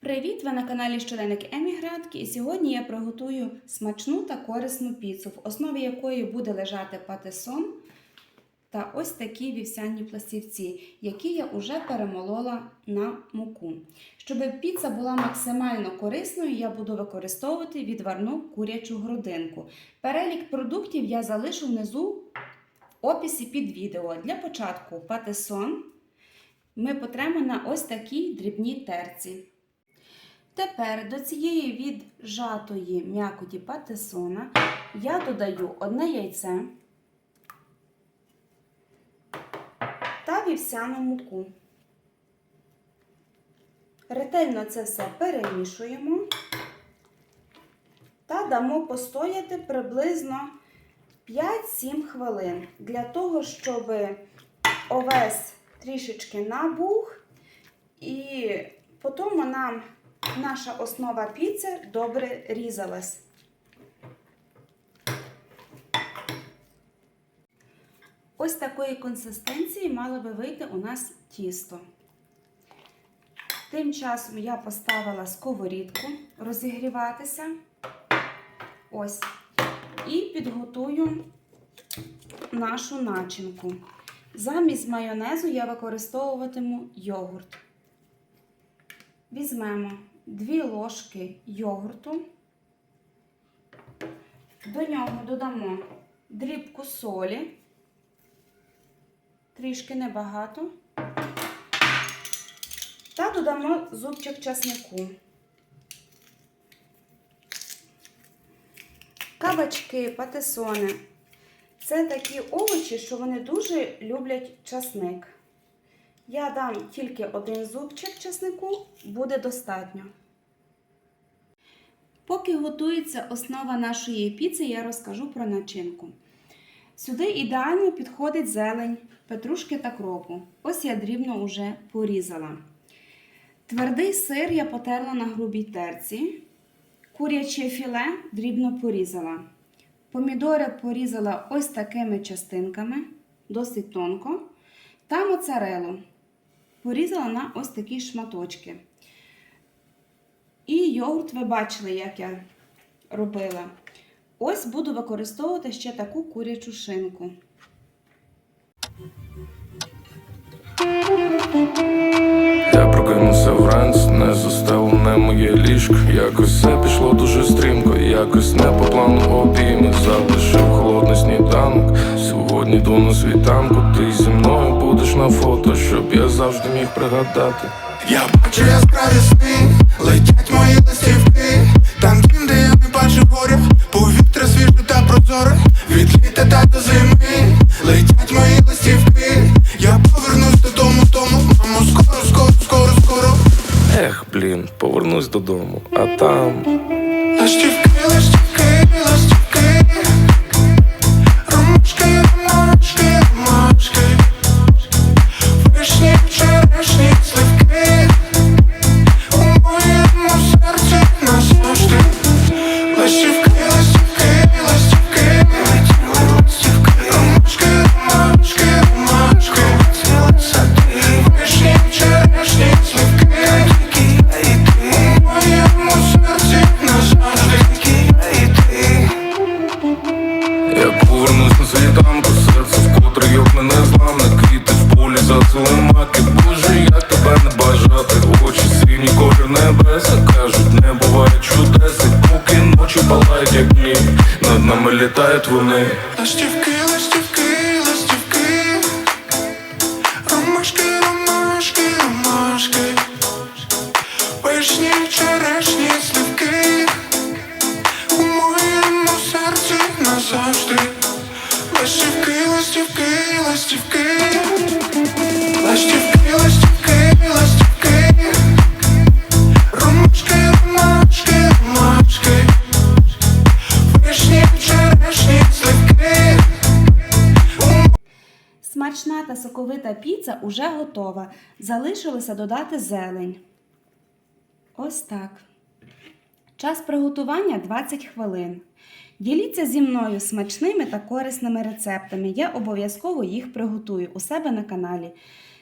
Привіт! Ви на каналі Щоденник Емігрантки і сьогодні я приготую смачну та корисну піцу, в основі якої буде лежати патисон та ось такі вівсяні пластівці, які я вже перемолола на муку. Щоб піца була максимально корисною, я буду використовувати відварну курячу грудинку. Перелік продуктів я залишу внизу в описі під відео. Для початку патисон ми потремо на ось такій дрібній терці. Тепер до цієї віджатої м'якоті патисона я додаю одне яйце та вівсяну муку. Ретельно це все перемішуємо та дамо постояти приблизно 5-7 хвилин для того, щоб овес трішечки набух і потім нам наша основа піци добре різалась. Ось такої консистенції мало би вийти у нас тісто. Тим часом я поставила сковорідку розігріватися. Ось. І підготую нашу начинку. Замість майонезу я використовуватиму йогурт. Візьмемо 2 ложки йогурту, до нього додамо дрібку солі, трішки небагато, та додамо зубчик часнику. Кабачки, патисони це такі овочі, що вони дуже люблять часник. Я дам тільки один зубчик чеснику, буде достатньо. Поки готується основа нашої піци, я розкажу про начинку. Сюди ідеально підходить зелень, петрушки та кропу. Ось я дрібно вже порізала. Твердий сир я потерла на грубій терці. Куряче філе дрібно порізала. Помідори порізала ось такими частинками, досить тонко. Та моцарелу порізала на ось такі шматочки. І йогурт ви бачили, як я робила. Ось буду використовувати ще таку курячу шинку. Я прокинувся вранці, не застелене моє ліжко Якось все пішло дуже стрімко, якось не по плану обійми Залишив холодний сніданок. Сьогодні йду на світанку. Ти зі мною будеш на фото, щоб я завжди міг пригадати. Я бачу яскраві сни, летять мої листівки Там дім, де я не бачу горя Повітря свіже та прозоре Від літа та до зими Летять мої листівки Я повернусь додому, тому Мамо, скоро, скоро, скоро, скоро Ех, блін, повернусь додому, а там. Листівки, вкотре зламна Квіти в полі зацвіли маки Боже, як тебе не бажати. Очі сині колір небеса Кажуть, не буває чудес. І поки ночі палають, як дні Над нами літають вони Смачна та соковита піца уже готова. Залишилося додати зелень. Ось так. Час приготування 20 хвилин. Діліться зі мною смачними та корисними рецептами. Я обов'язково їх приготую у себе на каналі.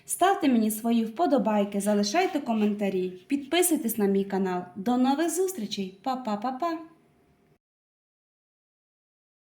Ставте мені свої вподобайки, залишайте коментарі, підписуйтесь на мій канал. До нових зустрічей! Па-па-па-па!